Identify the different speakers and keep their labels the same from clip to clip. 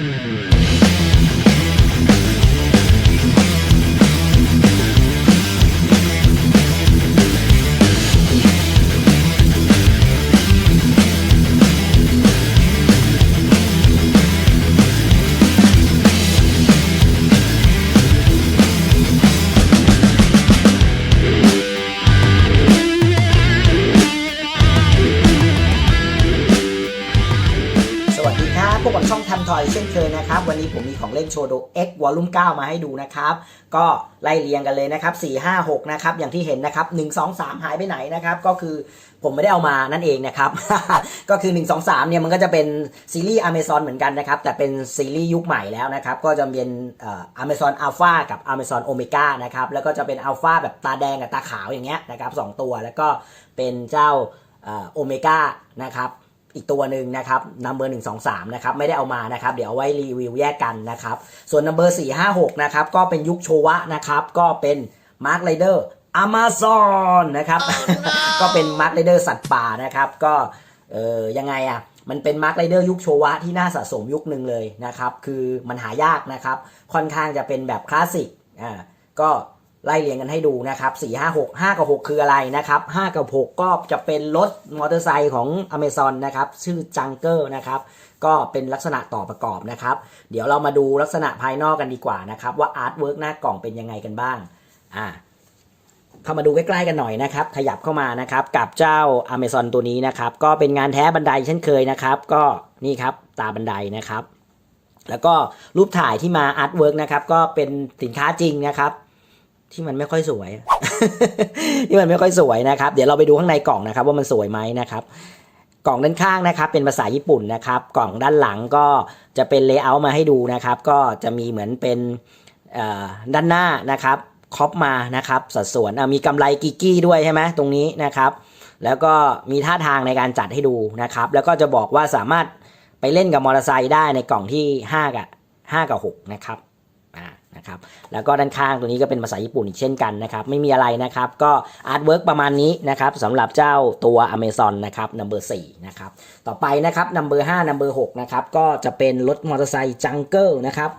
Speaker 1: ส ผมมีของเล่นโชโด X Volume 9มาให้ดูนะครับ ก็ไล่เรียงกันเลยนะครับ 4 5 6 นะครับ อย่างที่เห็นนะครับ 1 2 3 หายไปไหนนะครับ ก็คือผมไม่ได้เอามานั่นเองนะครับ ก็คือ 1 2 3 เนี่ยมันก็จะเป็นซีรีส์ Amazon เหมือนกันนะครับ แต่เป็นซีรีส์ยุคใหม่แล้วนะครับ ก็จะเป็นเอ่อ Amazon Alpha กับ Amazon Omega นะครับ แล้วก็จะเป็น Alpha แบบตาแดงกับตาขาวอย่างเงี้ยนะครับสองตัว แล้วก็เป็นเจ้าโอเมก้านะครับ อีกตัวหนึ่งนะครับนัมเบอร์หนึ่งสองสามนะครับไม่ได้เอามานะครับ เดี๋ยวเอาไว้รีวิวแยกกันนะครับ ส่วนนัมเบอร์สี่ห้าหกนะครับก็เป็นยุคโชวะนะครับ ก็เป็นมาร์คไรเดอร์อ m มาซอนนะครับก็เป็นมาร์คไรเดอร์สัตว์ป่านะครับ ก็เออยังไงอะมันเป็นมาร์คไรเดอร์ยุคโชวะที่น่าสะสมยุคหนึ่งเลยนะครับ คือมันหายากนะครับ ค่อนข้างจะเป็นแบบคลาสสิกอ่าก็ ไล่เรียงกันให้ดูนะครับ4 5 6 5กับ6คืออะไรนะครับ5กับ6ก็จะเป็นรถมอเตอร์ไซค์ของ Amazon นะครับชื่อจังเกอร์นะครับก็เป็นลักษณะต่อประกอบนะครับ เดี๋ยวเรามาดูลักษณะภายนอกกันดีกว่านะครับ ว่าอาร์ตเวิร์กหน้ากล่องเป็นยังไงกันบ้างอ่าเข้ามาดูใกล้ๆกันหน่อยนะครับ ขยับเข้ามานะครับ กับเจ้า Amazon ตัวนี้นะครับ ก็เป็นงานแท้บันไดเช่นเคยนะครับ ก็นี่ครับตาบันไดนะครับ แล้วก็รูปถ่ายที่มาอาร์ตเวิร์กนะครับ ก็เป็นสินค้าจริงนะครับ ที่มันไม่ค่อยสวย ที่มันไม่ค่อยสวยนะครับ เดี๋ยวเราไปดูข้างในกล่องนะครับ ว่ามันสวยไหมนะครับ กล่องด้านข้างนะครับ เป็นภาษาญี่ปุ่นนะครับ กล่องด้านหลังก็จะเป็นเลเยอร์มาให้ดูนะครับ ก็จะมีเหมือนเป็นด้านหน้านะครับครอปมานะครับสัดส่วนมีกำไรกิกกี้ด้วยใช่ไหมตรงนี้นะครับ แล้วก็มีท่าทางในการจัดให้ดูนะครับ แล้วก็จะบอกว่าสามารถไปเล่นกับมอเตอร์ไซค์ได้ในกล่องที่5กับ5กับ6นะครับ นะครับแล้วก็ด้านข้างตัวนี้ก็เป็นภาษาญี่ปุ่นอีกเช่นกันนะครับไม่มีอะไรนะครับก็อาร์ตเวิร์กประมาณนี้นะครับสำหรับเจ้าตัว Amazon นะครับ number 4นะครับต่อไปนะครับ number 5 number 6นะครับก็จะเป็นรถมอเตอร์ไซค์จังเกิลนะครับ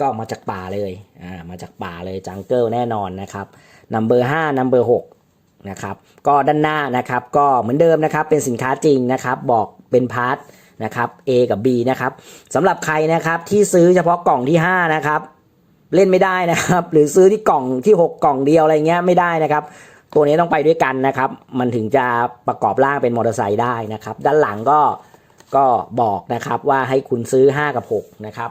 Speaker 1: ก็มาจากป่าเลยอ่ามาจากป่าเลยจังเกิลแน่นอนนะครับ number 5 number 6นะครับก็ด้านหน้านะครับก็เหมือนเดิมนะครับเป็นสินค้าจริงนะครับบอกเป็นพาร์ทนะครับ A กับ B นะครับสำหรับใครนะครับที่ซื้อเฉพาะกล่องที่ 5 นะครับ เล่นไม่ได้นะครับ หรือซื้อที่กล่องที่ 6 กล่องเดียวอะไรเงี้ยไม่ได้นะครับ ตัวนี้ต้องไปด้วยกันนะครับ มันถึงจะประกอบร่างเป็นมอเตอร์ไซค์ได้นะครับ ด้านหลังก็ก็บอกนะครับว่าให้คุณซื้อ 5 กับ 6 นะครับ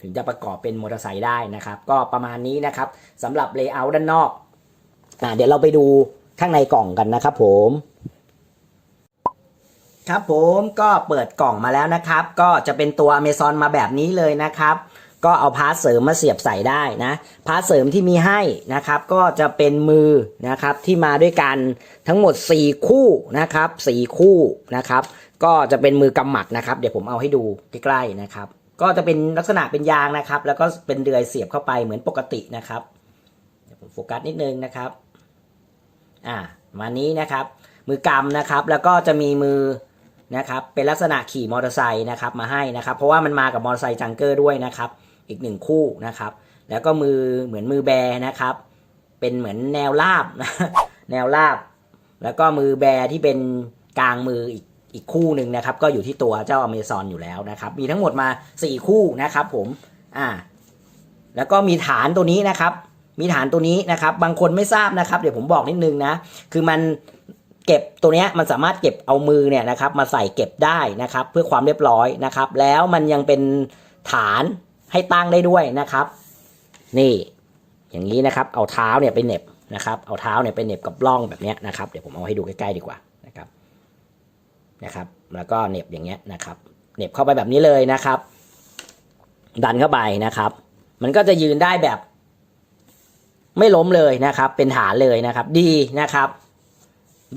Speaker 1: ถึงจะประกอบเป็นมอเตอร์ไซค์ได้นะครับ ก็ประมาณนี้นะครับสำหรับเลเยอร์ด้านนอกอ่าเดี๋ยวเราไปดูข้างในกล่องกันนะครับผมครับผมก็เปิดกล่องมาแล้วนะครับ ก็จะเป็นตัว Amazon มาแบบนี้เลยนะครับ ก็เอาพาร์ทเสริมมาเสียบใส่ได้นะพาร์ทเสริมที่มีให้นะครับก็จะเป็นมือนะครับที่มาด้วยกันทั้งหมด 4 คู่นะครับ4คู่นะครับก็จะเป็นมือกำหมัดนะครับ เดี๋ยวผมเอาให้ดูใกล้ๆนะครับ ก็จะเป็นลักษณะเป็นยางนะครับ แล้วก็เป็นเดือยเสียบเข้าไปเหมือนปกตินะครับเดี๋ยวผมโฟกัสนิดนึงนะครับอ่ามานี้นะครับ มือกำนะครับแล้วก็จะมีมือนะครับเป็นลักษณะขี่มอเตอร์ไซค์นะครับมาให้นะครับ เพราะว่ามันมากับมอเตอร์ไซค์จังเกอร์ด้วยนะครับ อีกหนึ่งคู่นะครับ แล้วก็มือเหมือนมือแบนะครับ เป็นเหมือนแนวราบนะแนวราบ แล้วก็มือแบที่เป็นกลางมืออีกอีกคู่หนึ่งนะครับ ก็อยู่ที่ตัวเจ้าอเมซอนอยู่แล้วนะครับ มีทั้งหมดมา 4 คู่นะครับ ผมอ่าแล้วก็มีฐานตัวนี้นะครับ มีฐานตัวนี้นะครับ บางคนไม่ทราบนะครับ เดี๋ยวผมบอกนิดนึงนะ คือมันเก็บตัวนี้มันสามารถเก็บเอามือเนี่ยนะครับ มาใส่เก็บได้นะครับ เพื่อความเรียบร้อยนะครับ แล้วมันยังเป็นฐาน ให้ตั้งได้ด้วยนะครับ นี่ อย่างนี้นะครับ เอาเท้าเนี่ยไปเน็บนะครับ เอาเท้าเนี่ยไปเน็บกับร่องแบบนี้นะครับ เดี๋ยวผมเอาให้ดูใกล้ๆดีกว่านะครับ นะครับ แล้วก็เน็บอย่างเงี้ยนะครับ เน็บเข้าไปแบบนี้เลยนะครับ ดันเข้าไปนะครับ มันก็จะยืนได้แบบ ไม่ล้มเลยนะครับ เป็นฐานเลยนะครับ ดีนะครับ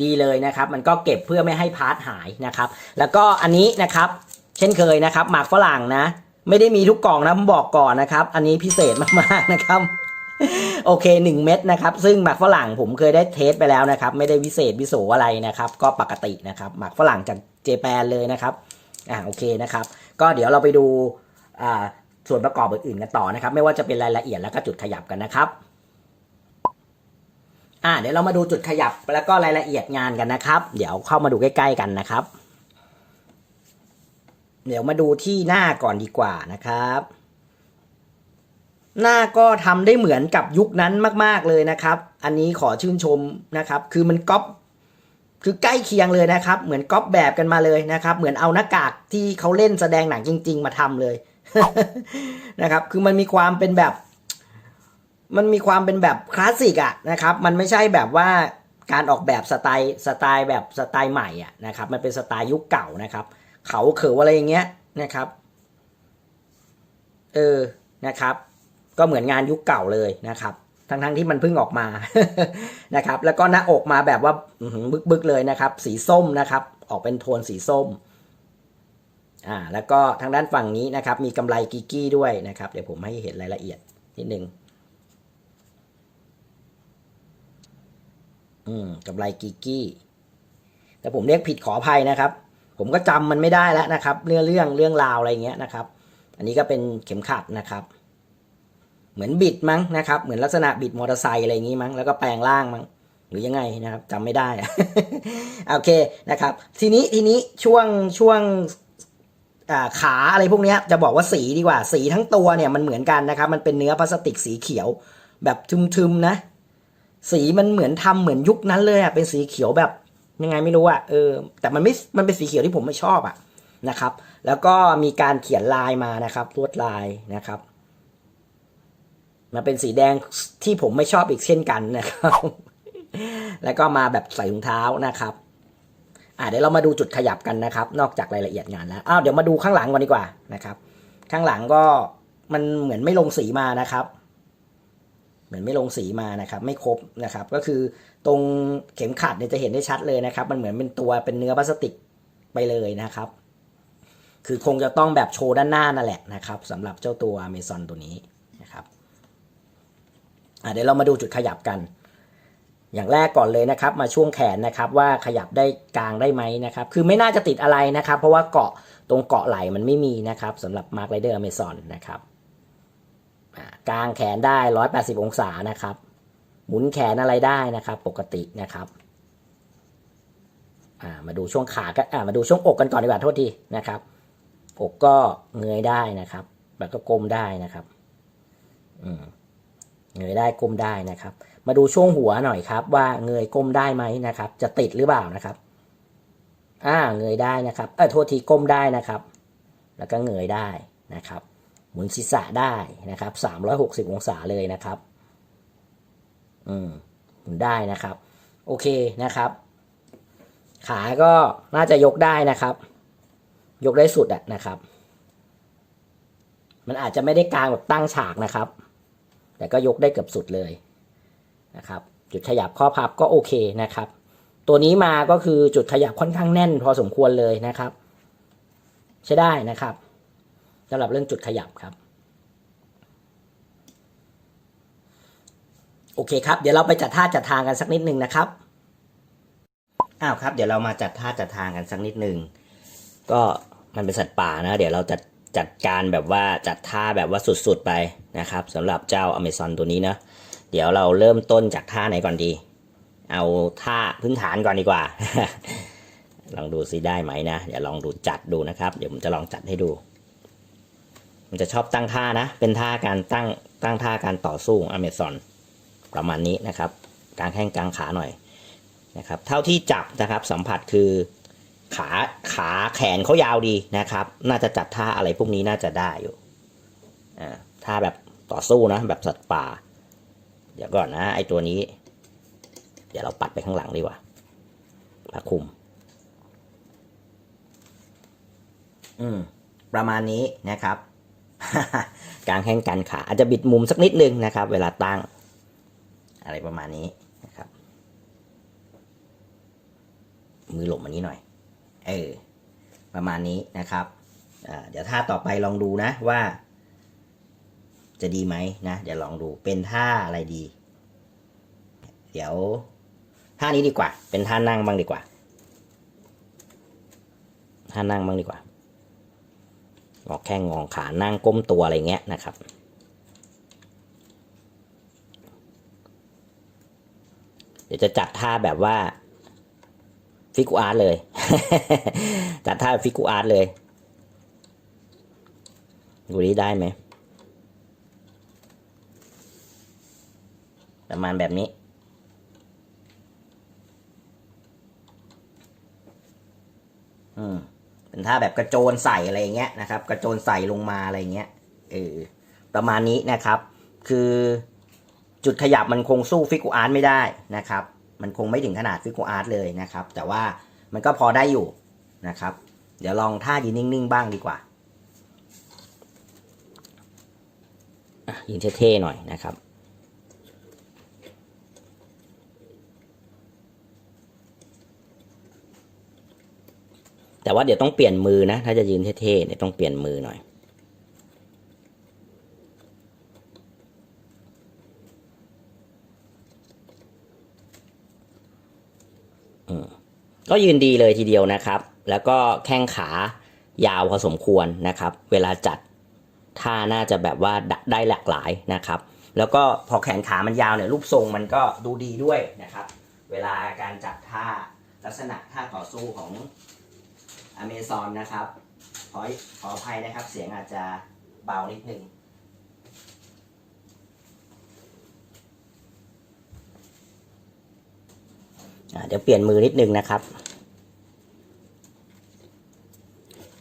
Speaker 1: ดีเลยนะครับ มันก็เก็บเพื่อไม่ให้พาร์ทหายนะครับ แล้วก็อันนี้นะครับ เช่นเคยนะครับ หมากฝรั่งนะ ไม่ได้มีทุกกล่องนะผมบอกก่อนนะครับ อันนี้พิเศษมากๆนะครับ โอเคหนึ่งเม็ดนะครับ ซึ่งหมากฝรั่งผมเคยได้เทสไปแล้วนะครับ ไม่ได้วิเศษวิโสอะไรนะครับ ก็ปกตินะครับ หมากฝรั่งจากเจแปนเลยนะครับอ่าโอเคนะครับ ก็เดี๋ยวเราไปดูอ่าส่วนประกอบอื่นๆกันต่อนะครับ ไม่ว่าจะเป็นรายละเอียดแล้วก็จุดขยับกันนะครับอ่าเดี๋ยวเรามาดูจุดขยับแล้วก็รายละเอียดงานกันนะครับ เดี๋ยวเข้ามาดูใกล้ ๆ กันนะครับ เดี๋ยวมาดูที่หน้าก่อนดีกว่านะครับ หน้าก็ทำได้เหมือนกับยุคนั้นมาก ๆเลยนะครับ อันนี้ขอชื่นชมนะครับ คือมันก๊อปคือใกล้เคียงเลยนะครับ เหมือนก๊อปแบบกันมาเลยนะครับ เหมือนเอาหน้ากากที่เขาเล่นแสดงหนังจริง ๆ มาทำเลยนะครับ คือมันมีความเป็นแบบ มันมีความเป็นแบบคลาสสิกอะนะครับ มันไม่ใช่แบบว่าการออกแบบสไตล์สไตล์แบบสไตล์ใหม่อะนะครับ มันเป็นสไตล์ยุคเก่านะครับ เขาเขออะไรอย่างเงี้ยนะครับ เออนะครับ ก็เหมือนงานยุคเก่าเลยนะครับ ทั้งทั้งๆที่มันเพิ่งออกมานะครับ แล้วก็หน้าอกมาแบบว่าอื้อหือบึกๆเลยนะครับ สีส้มนะครับ ออกเป็นโทนสีส้มอ่าแล้วก็ทางด้านฝั่งนี้นะครับ มีกำไรกิกกี้ด้วยนะครับ เดี๋ยวผมให้เห็นรายละเอียดนิดนึงอืมกำไรกิกกี้แต่ผมเรียกผิดขออภัยนะครับ ผมก็จำมันไม่ได้แล้วนะครับ เรื่องเรื่องเรื่องราวอะไรเงี้ยนะครับ อันนี้ก็เป็นเข็มขัดนะครับ เหมือนบิดมั้งนะครับ เหมือนลักษณะบิดมอเตอร์ไซค์อะไรอย่างงี้มั้งแล้วก็แปลงร่างมั้งหรือยังไงนะครับจำไม่ได้ โอเคนะครับ ทีนี้ทีนี้ช่วงช่วงขาอะไรพวกนี้จะบอกว่าสีดีกว่า สีทั้งตัวเนี่ยมันเหมือนกันนะครับ มันเป็นเนื้อพลาสติกสีเขียว แบบทึมๆนะ สีมันเหมือนทำเหมือนยุคนั้นเลยอะเป็นสีเขียวแบบ ยังไงไม่รู้อะเออแต่มันไม่มันเป็นสีเขียวที่ผมไม่ชอบอะนะครับ แล้วก็มีการเขียนลายมานะครับลวดลายนะครับมันเป็นสีแดงที่ผมไม่ชอบอีกเช่นกันนะครับ แล้วก็มาแบบใส่ถุงเท้านะครับอ่าเดี๋ยวเรามาดูจุดขยับกันนะครับ นอกจากรายละเอียดงานแล้วอ้าวเดี๋ยวมาดูข้างหลังก่อนดีกว่านะครับ ข้างหลังก็มันเหมือนไม่ลงสีมานะครับ มือนไม่ลงสีมานะครับไม่ครบนะครับก็คือตรงเข็มขัดเนี่ยจะเห็นได้ชัดเลยนะครับ มันเหมือนเป็นตัวเป็นเนื้อพลาสติกไปเลยนะครับ คือคงจะต้องแบบโชว์ด้านหน้านั่นแหละนะครับสำหรับเจ้าตัวอเมซอนตัวนี้นะครับเดี๋ยวเรามาดูจุดขยับกัน อย่างแรกก่อนเลยนะครับ มาช่วงแขนนะครับว่าขยับได้กลางได้ไหมนะครับ คือไม่น่าจะติดอะไรนะครับ เพราะว่าเกาะตรงเกาะไหล่มันไม่มีนะครับสำหรับ Mark Rider Amazon นะครับ กางแขนได้ 180 องศานะครับ หมุนแขนอะไรได้นะครับ ปกตินะครับมาดูช่วงขากันมาดูช่วงอกกันก่อนดีกว่าโทษทีนะครับ อกก็เงยได้นะครับ แล้วก็ก้มได้นะครับอืเงยได้ก้มได้นะครับ มาดูช่วงหัวหน่อยครับ ว่าเงยก้มได้ไหมนะครับ จะติดหรือเปล่านะครับอ่าเงยได้นะครับเออโทษทีก้มได้นะครับ แล้วก็เงยได้นะครับ หมุนศีรษะได้นะครับ360องศาเลยนะครับ อืมหมุนได้นะครับ โอเคนะครับ ขาก็น่าจะยกได้นะครับ ยกได้สุดอะนะครับ มันอาจจะไม่ได้กลางแบบตั้งฉากนะครับ แต่ก็ยกได้เกือบสุดเลยนะครับ จุดขยับข้อพับก็โอเคนะครับ ตัวนี้มาก็คือจุดขยับค่อนข้างแน่นพอสมควรเลยนะครับ ใช้ได้นะครับ สำหรับเรื่องจุดขยับครับ โอเคครับ เดี๋ยวเราไปจัดท่าจัดทางกันสักนิดหนึ่งนะครับอ้าวครับ เดี๋ยวเรามาจัดท่าจัดทางกันสักนิดหนึ่งก็มันเป็นสัตว์ป่านะ เดี๋ยวเราจะจัดการแบบว่าจัดท่าแบบว่าสุดๆไปนะครับสำหรับเจ้าอเมซอนตัวนี้นะเดี๋ยวเราเริ่มต้นจากท่าไหนก่อนดี เอาท่าพื้นฐานก่อนดีกว่า ลองดูซิได้ไหมนะ เดี๋ยวลองดูจัดดูนะครับ เดี๋ยวผมจะลองจัดให้ดู มันจะชอบตั้งท่านะ เป็นท่าการตั้งตั้งท่าการต่อสู้อเมซอนประมาณนี้นะครับ กลางแข้งกลางขาหน่อยนะครับ เท่าที่จับนะครับสัมผัสคือขาขาแขนเขายาวดีนะครับ น่าจะจัดท่าอะไรพวกนี้น่าจะได้อยู่อ่าท่าแบบต่อสู้นะแบบสัตว์ป่า เดี๋ยวก่อนนะไอตัวนี้ เดี๋ยวเราปัดไปข้างหลังดีกว่าผ้าคลุม อืม ประมาณนี้นะครับ กลางแข้งกันขาอาจจะบิดมุมสักนิดนึงนะครับ เวลาตั้ง อะไรประมาณนี้นะครับ มือหลบมานี้หน่อย เออ ประมาณนี้นะครับเดี๋ยวท่าต่อไปลองดูนะว่า จะดีไหมนะ เดี๋ยวลองดูเป็นท่าอะไรดี เดี๋ยวท่านี้ดีกว่า เป็นท่านั่งบ้างดีกว่าท่านั่งบ้างดีกว่า งอแข้งงอขานั่งก้มตัวอะไรเงี้ยนะครับเดี๋ยวจะจัดท่าแบบว่าฟิกูอาร์ตเลย จัดท่าฟิกูอาร์ตเลยดูนี้ได้ไหมประมาณแบบนี้ อืม เป็นท่าแบบกระโจนใส่อะไรอย่างเงี้ยนะครับ กระโจนใส่ลงมาอะไรเงี้ยเออประมาณนี้นะครับ คือจุดขยับมันคงสู้ฟิกูอาร์ตไม่ได้นะครับ มันคงไม่ถึงขนาดฟิกูอาร์ตเลยนะครับ แต่ว่ามันก็พอได้อยู่นะครับ เดี๋ยวลองท่ายืนนิ่งๆบ้างดีกว่ายืนเท่ๆหน่อยนะครับ แต่ว่าเดี๋ยวต้องเปลี่ยนมือนะ ถ้าจะยืนเท่ๆเนี่ยต้องเปลี่ยนมือหน่อยอืมก็ยืนดีเลยทีเดียวนะครับ แล้วก็แข้งขายาวพอสมควรนะครับ เวลาจัดท่าน่าจะแบบว่าได้ได้หลากหลายนะครับ แล้วก็พอแขนขามันยาวเนี่ยรูปทรงมันก็ดูดีด้วยนะครับ เวลาการจัดท่าลักษณะท่าต่อสู้ของ อเมซอนนะครับขอขออภัยนะครับเสียงอาจจะเบานิดนึงเดี๋ยวเปลี่ยนมือนิดนึงนะครับ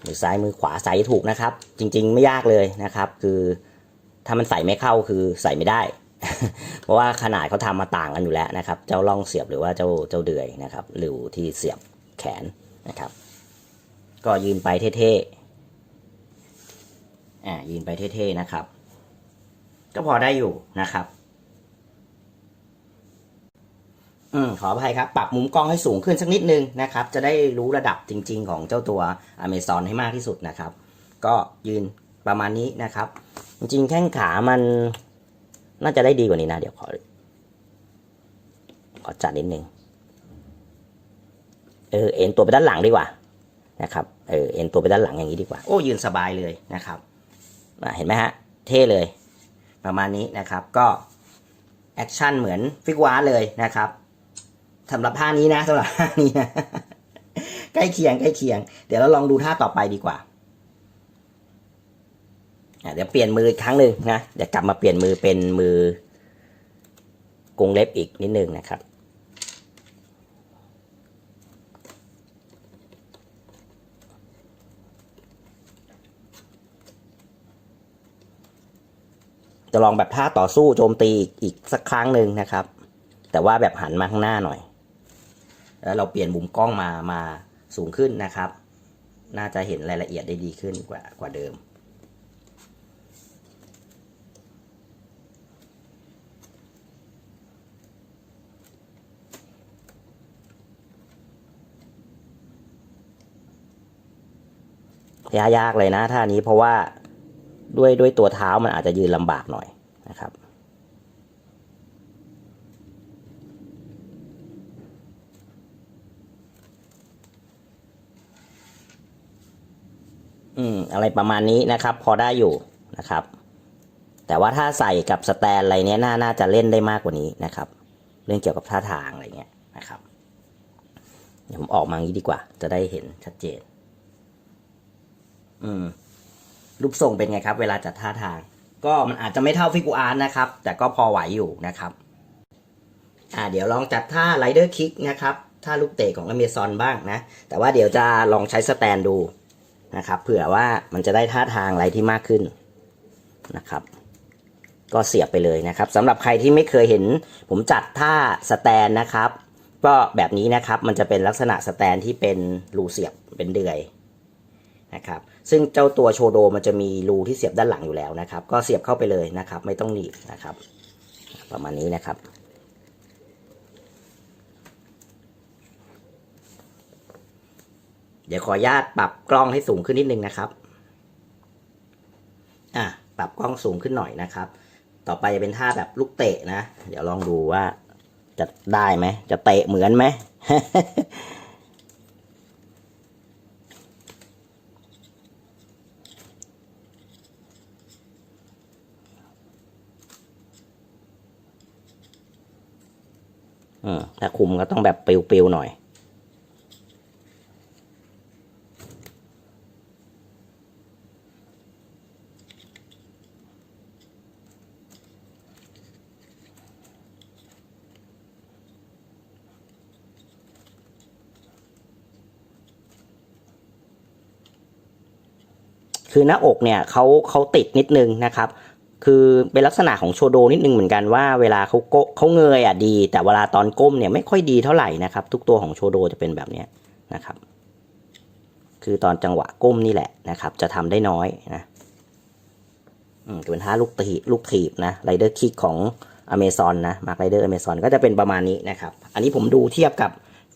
Speaker 1: มือซ้ายมือขวาใส่ถูกนะครับ จริง ๆ ไม่ยากเลยนะครับ คือถ้ามันใส่ไม่เข้าคือใส่ไม่ได้ เพราะว่าขนาดเขาทำมาต่างกันอยู่แล้วนะครับ เจ้าล่องเสียบหรือว่าเจ้าเจ้าเดือยนะครับหรือที่เสียบแขนนะครับ ก็ยืนไปเท่ๆอ่ายืนไปเท่ๆนะครับ ก็พอได้อยู่นะครับ อืมขออภัยครับ ปรับมุมกล้องให้สูงขึ้นสักนิดนึงนะครับ จะได้รู้ระดับจริง ๆ ของเจ้าตัว Amazon ให้มากที่สุดนะครับ ก็ยืนประมาณนี้นะครับ จริงๆแข้งขามันน่าจะได้ดีกว่านี้นะ เดี๋ยวขอขอจัดนิดนึง เออ เอ็นตัวไปด้านหลังดีกว่า นะครับเออเอ็นตัวไปด้านหลังอย่างนี้ดีกว่า โอ้ยืนสบายเลยนะครับเห็นไหมฮะเท่เลย ประมาณนี้นะครับก็แอคชั่นเหมือนฟิกวาร์เลยนะครับสำหรับท่านี้นะสำหรับท่านี้นะใกล้เคียงใกล้เคียง เดี๋ยวเราลองดูท่าต่อไปดีกว่าเดี๋ยวเปลี่ยนมืออีกครั้งหนึ่งนะเดี๋ยวกลับมาเปลี่ยนมือเป็นมือกรงเล็บอีกนิดนึงนะครับ จะลองแบบท่าต่อสู้โจมตีอีกอีกสักครั้งหนึ่งนะครับ แต่ว่าแบบหันมาข้างหน้าหน่อย แล้วเราเปลี่ยนมุมกล้องมามาสูงขึ้นนะครับ น่าจะเห็นรายละเอียดได้ดีขึ้นกว่ากว่าเดิม ยากยากเลยนะท่านี้เพราะว่า ด้วยด้วยตัวเท้ามันอาจจะยืนลำบากหน่อยนะครับอืมอะไรประมาณนี้นะครับ พอได้อยู่นะครับ แต่ว่าถ้าใส่กับสแตนอะไรเนี้ยน่าน่าจะเล่นได้มากกว่านี้นะครับ เรื่องเกี่ยวกับท่าทางอะไรเงี้ยนะครับเดี๋ยวผมออกมางี้ดีกว่า จะได้เห็นชัดเจน อืม รูปทรงเป็นไงครับ เวลาจัดท่าทาง ก็มันอาจจะไม่เท่าฟิกูอาร์ตนะครับ แต่ก็พอไหวอยู่นะครับอ่าเดี๋ยวลองจัดท่าไรเดอร์คิกนะครับท่าลูกเตะของอเมซอนบ้างนะ แต่ว่าเดี๋ยวจะลองใช้สแตนดูนะครับ เผื่อว่ามันจะได้ท่าทางอะไรที่มากขึ้นนะครับ ก็เสียบไปเลยนะครับสำหรับใครที่ไม่เคยเห็น ผมจัดท่าสแตนนะครับ ก็แบบนี้นะครับมันจะเป็นลักษณะสแตนที่เป็นรูเสียบเป็นเดือย นะครับซึ่งเจ้าตัวโชโดมันจะมีรูที่เสียบด้านหลังอยู่แล้วนะครับ ก็เสียบเข้าไปเลยนะครับ ไม่ต้องหนีบนะครับ ประมาณนี้นะครับเดี๋ยวขออนุญาตปรับกล้องให้สูงขึ้นนิดนึงนะครับ อะ ปรับกล้องสูงขึ้นหน่อยนะครับ ต่อไปจะเป็นท่าแบบลูกเตะนะ เดี๋ยวลองดูว่าจะได้ไหม จะเตะเหมือนไหม ถ้าคุมก็ต้องแบบเปลวๆหน่อย คือหน้าอกเนี่ยเขาเขาติดนิดนึงนะครับ คือเป็นลักษณะของโชโดนิดนึงเหมือนกันว่าเวลาเขาโกเขาเงยอะดี แต่เวลาตอนก้มเนี่ยไม่ค่อยดีเท่าไหร่นะครับ ทุกตัวของโชโดจะเป็นแบบนี้นะครับ คือตอนจังหวะก้มนี่แหละนะครับ จะทำได้น้อยนะอืมเป็นท่าลูกตีลูกถีบนะไรเดอร์คิกของอเมซอนนะมาร์คไรเดอร์อเมซอนก็จะเป็นประมาณนี้นะครับ อันนี้ผมดูเทียบกับ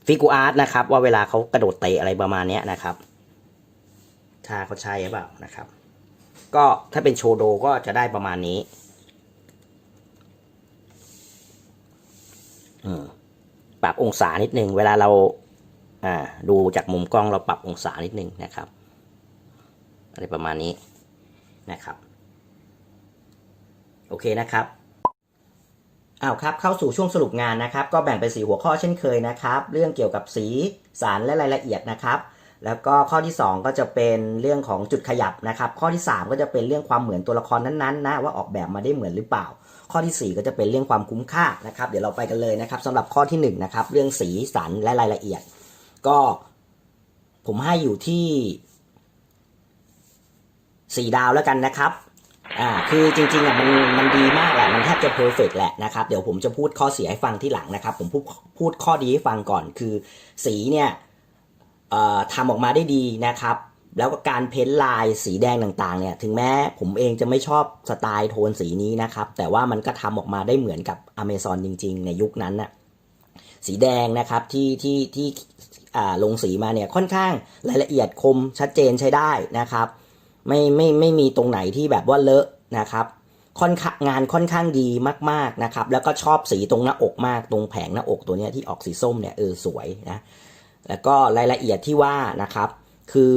Speaker 1: ฟิกูอาร์ตนะครับ ว่าเวลาเขากระโดดเตะอะไรประมาณเนี้ยนะครับถ้าเขาใช่หรือเปล่านะครับ ก็ถ้าเป็นโชโดก็จะได้ประมาณนี้ปรับองศานิดนึง เวลาเราอ่าดูจากมุมกล้องเราปรับองศานิดนึงนะครับอะไรประมาณนี้นะครับ โอเคนะครับอ้าวครับเข้าสู่ช่วงสรุปงานนะครับ ก็แบ่งเป็นสีหัวข้อเช่นเคยนะครับ เรื่องเกี่ยวกับสีสารและรายละเอียดนะครับ แล้วก็ข้อที่ 2 ก็จะเป็นเรื่องของจุดขยับนะครับ ข้อที่ 3 ก็จะเป็นเรื่องความเหมือนตัวละครนั้นๆนะว่าออกแบบมาได้เหมือนหรือเปล่า ข้อที่ 4 ก็จะเป็นเรื่องความคุ้มค่านะครับ เดี๋ยวเราไปกันเลยนะครับสำหรับข้อที่1นะครับเรื่องสีสันและรายละเอียด ก็ผมให้อยู่ที่สี่ดาวแล้วกันนะครับอ่าคือจริงๆอะมันมันดีมากแหละมันแทบจะเพอร์เฟกแหละนะครับเดี๋ยวผมจะพูดข้อเสียให้ฟังที่หลังนะครับ ผมพูดพูดข้อดีให้ฟังก่อนคือ สีเนี่ย ทำออกมาได้ดีนะครับ แล้วก็การเพ้นลายสีแดงต่างๆเนี่ยถึงแม้ผมเองจะไม่ชอบสไตล์โทนสีนี้นะครับ แต่ว่ามันก็ทำออกมาได้เหมือนกับอเมซอนจริง ๆ ในยุคนั้นน่ะสีแดงนะครับที่ที่ที่ลงสีมาเนี่ยค่อนข้างรายละเอียดคมชัดเจนใช้ได้นะครับ ไม่ไม่ไม่มีตรงไหนที่แบบว่าเลอะนะครับค่อนข้างงานค่อนข้างดีมากๆนะครับ แล้วก็ชอบสีตรงหน้าอกมากตรงแผงหน้าอกตัวเนี้ยที่ออกสีส้มเนี่ยเออสวยนะ แล้วก็รายละเอียดที่ว่านะครับ คือ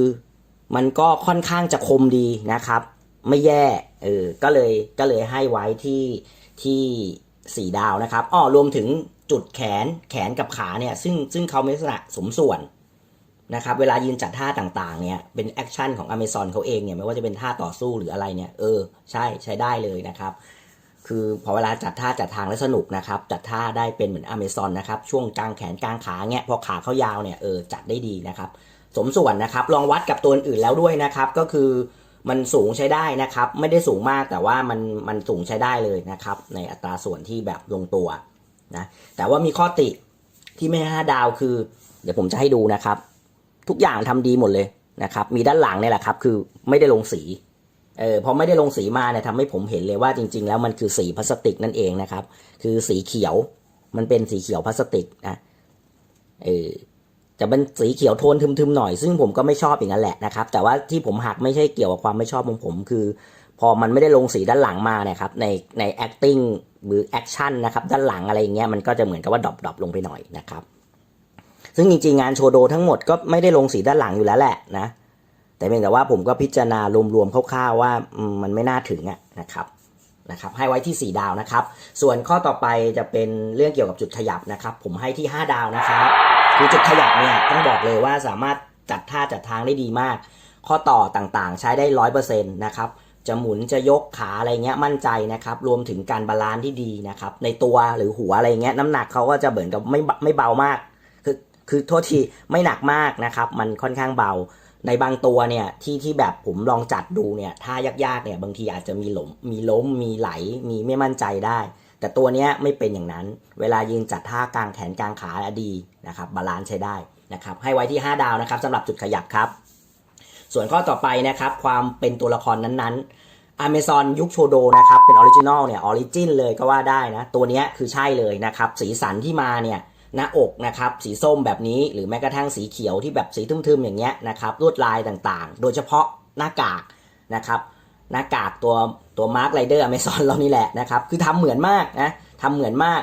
Speaker 1: มันก็ค่อนข้างจะคมดีนะครับ ไม่แย่เออก็เลยก็เลยให้ไว้ที่ที่สี่ดาวนะครับอ้อรวมถึงจุดแขนแขนกับขาเนี่ย ซึ่งซึ่งเขามีลักษณะสมส่วนนะครับ เวลายืนจัดท่าต่างๆ เนี่ย เป็นแอคชั่นของ Amazon เขาเองเนี่ย ไม่ว่าจะเป็นท่าต่อสู้หรืออะไรเนี่ย เออ ใช่ใช้ได้เลยนะครับ คือพอเวลาจัดท่าจัดทางแล้วสนุกนะครับ จัดท่าได้เป็นเหมือน Amazon นะครับช่วงกลางแขนกลางขาเนี่ยพอขาเขายาวเนี่ยเออจัดได้ดีนะครับสมส่วนนะครับลองวัดกับตัวอื่นแล้วด้วยนะครับ ก็คือมันสูงใช้ได้นะครับ ไม่ได้สูงมากแต่ว่ามันมันสูงใช้ได้เลยนะครับ ในอัตราส่วนที่แบบลงตัวนะแต่ว่ามีข้อติที่ไม่ห้ห้าดาวคือ เดี๋ยวผมจะให้ดูนะครับ ทุกอย่างทำดีหมดเลยนะครับ มีด้านหลังเนี่ยแหละครับ คือไม่ได้ลงสี เออพอไม่ได้ลงสีมาเนี่ยทำให้ผมเห็นเลยว่าจริง ๆ แล้วมันคือสีพลาสติกนั่นเองนะครับ คือสีเขียวมันเป็นสีเขียวพลาสติกนะเออจะเป็นสีเขียวโทนทึมๆหน่อย ซึ่งผมก็ไม่ชอบอย่างนั้นแหละนะครับ แต่ว่าที่ผมหักไม่ใช่เกี่ยวกับความไม่ชอบของผมคือ พอมันไม่ได้ลงสีด้านหลังมาเนี่ยครับในใน acting หรือ action นะครับด้านหลังอะไรอย่างเงี้ยมันก็จะเหมือนกับว่าดรอปๆลงไปหน่อยนะครับ ซึ่งจริงๆงานโชโดทั้งหมดก็ไม่ได้ลงสีด้านหลังอยู่แล้วแหละนะ แต่เพียงแต่ว่าผมก็พิจารณารวมๆคร่าวๆว่ามมันไม่น่าถึงอะนะครับนะครับให้ไว้ที่ 4 ดาวนะครับ ส่วนข้อต่อไปจะเป็นเรื่องเกี่ยวกับจุดขยับนะครับ ผมให้ที่ 5 ดาวนะครับคือจุดขยับเนี่ยต้องบอกเลยว่าสามารถจัดท่าจัดทางได้ดีมาก ข้อต่อต่างๆ ใช้ได้ร้อยเปอร์เซ็นต์นะครับจะหมุนจะยกขาอะไรเงี้ยมั่นใจนะครับ รวมถึงการบาลานซ์ที่ดีนะครับ ในตัวหรือหัวอะไรเงี้ยน้ำหนักเขาก็จะเหมือนกับไม่ไม่เบามาก คือคือโทษทีไม่หนักมากนะครับ มันค่อนข้างเบา ในบางตัวเนี่ยที่ที่แบบผมลองจัดดูเนี่ยท่ายากๆเนี่ยบางทีอาจจะมีหลมมีล้มมีไหลมีไม่มั่นใจได้ แต่ตัวเนี้ยไม่เป็นอย่างนั้น เวลายืนจัดท่ากลางแขนกลางขาดีนะครับบาลานซ์ใช้ได้นะครับให้ไว้ที่ 5 ดาวนะครับสำหรับจุดขยับครับ ส่วนข้อต่อไปนะครับความเป็นตัวละครนั้นๆ Amazon ยุคโชโดนะครับเป็นออริจินอลเนี่ยออริจินเลยก็ว่าได้นะตัวเนี้ยคือใช่เลยนะครับสีสันที่มาเนี่ย หน้าอกนะครับสีส้มแบบนี้หรือแม้กระทั่งสีเขียวที่แบบสีทึมๆอย่างเงี้ยนะครับลวดลายต่างๆ โดยเฉพาะหน้ากากนะครับหน้ากากตัวตัวมาร์คไรเดอร์อเมซอนเรานี่แหละนะครับคือทำเหมือนมากนะทำเหมือนมาก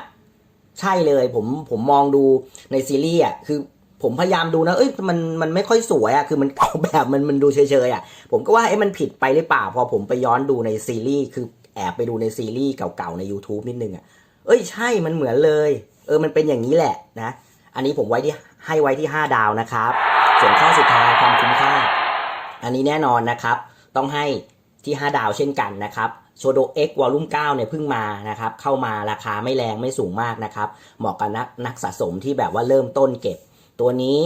Speaker 1: ใช่เลยผมผมมองดูในซีรีส์อะคือผมพยายามดูนะเอ้ยมันมันไม่ค่อยสวยอะคือมันออกแบบมันมันดูเฉยๆอะผมก็ว่าเอ้มันผิดไปหรือเปล่า พอผมไปย้อนดูในซีรีส์คือแอบไปดูในซีรีส์เก่าๆใน YouTube นิดนึงอะเอ้ยใช่มันเหมือนเลย เออมันเป็นอย่างนี้แหละนะ อันนี้ผมไว้ที่ให้ไว้ที่ 5 ดาวนะครับ ส่วนข้อสุดท้ายความคุ้มค่า อันนี้แน่นอนนะครับ ต้องให้ที่ 5 ดาวเช่นกันนะครับโชโด X Volume 9เนี่ยเพิ่งมานะครับ เข้ามาราคาไม่แรงไม่สูงมากนะครับ เหมาะกับนักนักสะสมที่แบบว่าเริ่มต้นเก็บ ตัวนี้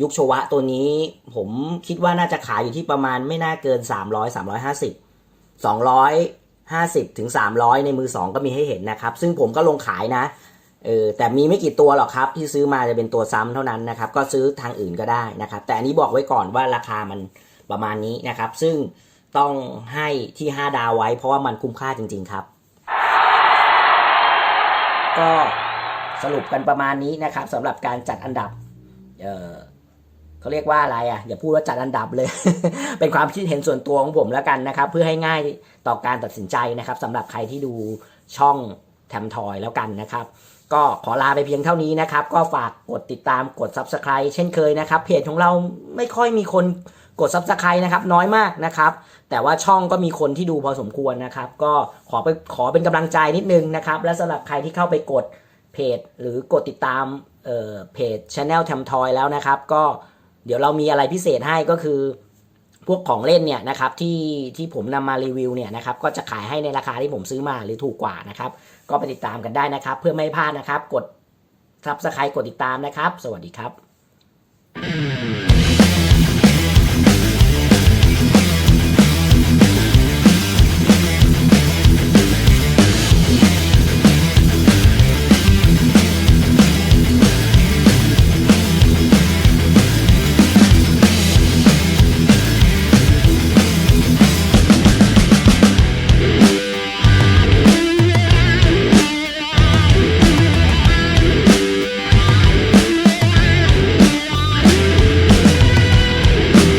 Speaker 1: ยุคโชวะตัวนี้ผมคิดว่าน่าจะขายอยู่ที่ประมาณไม่น่าเกิน 300 350 250 ถึง 300 ในมือ 2 ก็มีให้เห็นนะครับ ซึ่งผมก็ลงขายนะ เออแต่มีไม่กี่ตัวหรอกครับ ที่ซื้อมาจะเป็นตัวซ้ำเท่านั้นนะครับ ก็ซื้อทางอื่นก็ได้นะครับ แต่อันนี้บอกไว้ก่อนว่าราคามันประมาณนี้นะครับ ซึ่งต้องให้ที่ 5 ดาวไว้ เพราะว่ามันคุ้มค่าจริง ๆครับ ก็สรุปกันประมาณนี้นะครับสำหรับการจัดอันดับ เออเขาเรียกว่าอะไรอะอย่าพูดว่าจัดอันดับเลย เป็นความคิดเห็นส่วนตัวของผมแล้วกันนะครับ เพื่อให้ง่ายต่อการตัดสินใจนะครับสำหรับใครที่ดูช่องแทมทอยแล้วกันนะครับ ก็ขอลาไปเพียงเท่านี้นะครับ ก็ฝากกดติดตามกด Subscribe เช่นเคยนะครับ เพจของเราไม่ค่อยมีคนกด Subscribe นะครับ น้อยมากนะครับ แต่ว่าช่องก็มีคนที่ดูพอสมควรนะครับ ก็ขอไปขอเป็นกำลังใจนิดนึงนะครับ และสำหรับใครที่เข้าไปกดเพจ หรือกดติดตามเเพจ Channel แทมทอยแล้วนะครับ ก็เดี๋ยวเรามีอะไรพิเศษให้ก็คือ พวกของเล่นเนี่ยนะครับที่ที่ผมนำมารีวิวเนี่ยนะครับก็จะขายให้ในราคาที่ผมซื้อมาหรือถูกกว่านะครับ ก็ไปติดตามกันได้นะครับ เพื่อไม่พลาดนะครับ กด Subscribe กดติดตามนะครับ สวัสดีครับ